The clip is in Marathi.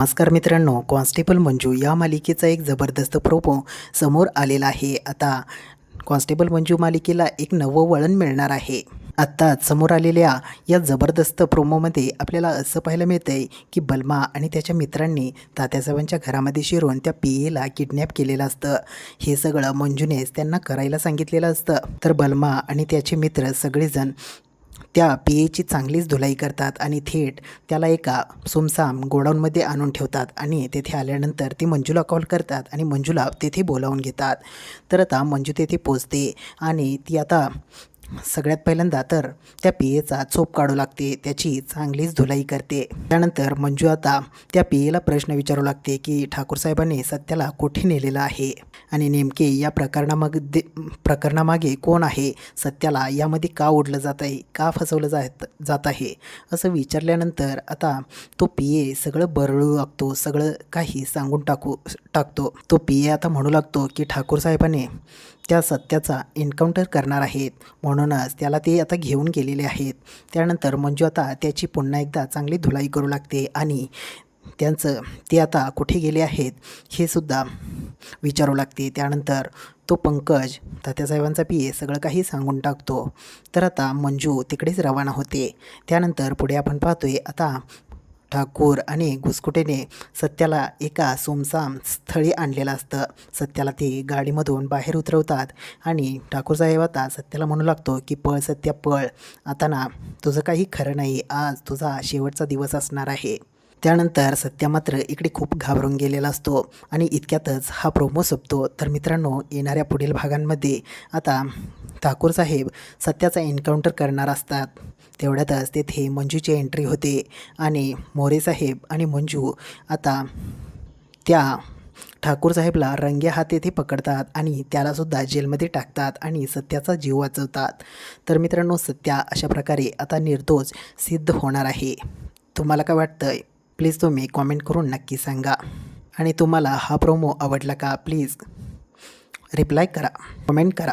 नमस्कार मित्रांनो कॉन्स्टेबल मंजू या मालिकेचा एक जबरदस्त प्रोमो समोर आलेला आहे. आता कॉन्स्टेबल मंजू मालिकेला एक नवं वळण मिळणार आहे. आत्ताच समोर आलेल्या या जबरदस्त प्रोमोमध्ये आपल्याला असं पाहायला मिळतं आहे की बलमा आणि त्याच्या मित्रांनी तात्यासाहेबांच्या घरामध्ये शिरून त्या पी एला किडनॅप केलेलं असतं. हे सगळं मंजूनेच त्यांना करायला सांगितलेलं असतं. तर बलमा आणि त्याचे मित्र सगळेजण त्या पी एची चांगलीच धुलाई करतात आणि थेट त्याला एका सुमसाम गोडाऊनमध्ये आणून ठेवतात आणि तेथे आल्यानंतर ती मंजूला कॉल करतात आणि मंजूला तेथे बोलावून घेतात. तर आता मंजू तेथे पोचते आणि ती आता सगळ्यात पहिल्यांदा तर त्या पियेचा चोप काढू लागते त्याची चांगलीच धुलाई करते. त्यानंतर मंजू आता त्या पियेला प्रश्न विचारू लागते की ठाकूरसाहेबांनी सत्याला कुठे नेलेलं आहे? आणि नेमके या प्रकरणामध्ये प्रकरणामागे कोण आहे? सत्याला यामध्ये का ओढलं जात आहे? का फसवलं जात जात आहे? असं विचारल्यानंतर आता तो पिये सगळं बरळू लागतो सगळं काही सांगून टाकू टाकतो. तो पिये आता म्हणू लागतो की ठाकूरसाहेबांनी त्या सत्याचा एन्काउंटर करणार आहेत. म्हणून म्हणूनच त्याला ते आता घेऊन गेलेले आहेत. त्यानंतर मंजू आता त्याची पुन्हा एकदा चांगली धुलाई करू लागते आणि त्यांचं ते आता कुठे गेले आहेत हे सुद्धा विचारू लागते. त्यानंतर तो पंकज तात्यासाहेबांचा पिये सगळं काही सांगून टाकतो. तर आता मंजू तिकडेच रवाना होते. त्यानंतर पुढे आपण पाहतोय आता ठाकूर आणि घुसकुटेने सत्याला एका सुमसाम स्थळी आणलेलं असतं. सत्याला ते गाडीमधून बाहेर उतरवतात आणि ठाकूर साहेब आता सत्याला म्हणू लागतो की पळ सत्या पळ. आता ना तुझं काही खरं नाही. आज तुझा शेवटचा दिवस असणार आहे. त्यानंतर सत्या मात्र इकडे खूप घाबरून गेलेला असतो आणि इतक्यातच हा प्रोमो सोपतो. तर मित्रांनो येणाऱ्या पुढील भागांमध्ये आता ठाकूर साहेब सत्याचा एन्काउंटर करणार असतात. तेवढ्यातच तेथे मंजूची एंट्री होते. आणि मोरे साहेब आणि मंजू आता त्या ठाकूर साहेबला रंग्या हात येथे पकडतात आणि त्यालासुद्धा जेलमध्ये टाकतात आणि सत्याचा जीव वाचवतात. तर मित्रांनो सत्या अशा प्रकारे आता निर्दोष सिद्ध होणार आहे. तुम्हाला काय वाटतं प्लीज तुम्ही कॉमेंट करून नक्की सांगा. आणि तुम्हाला हा प्रोमो आवडला का? प्लीज रिप्लाय करा कमेंट करा.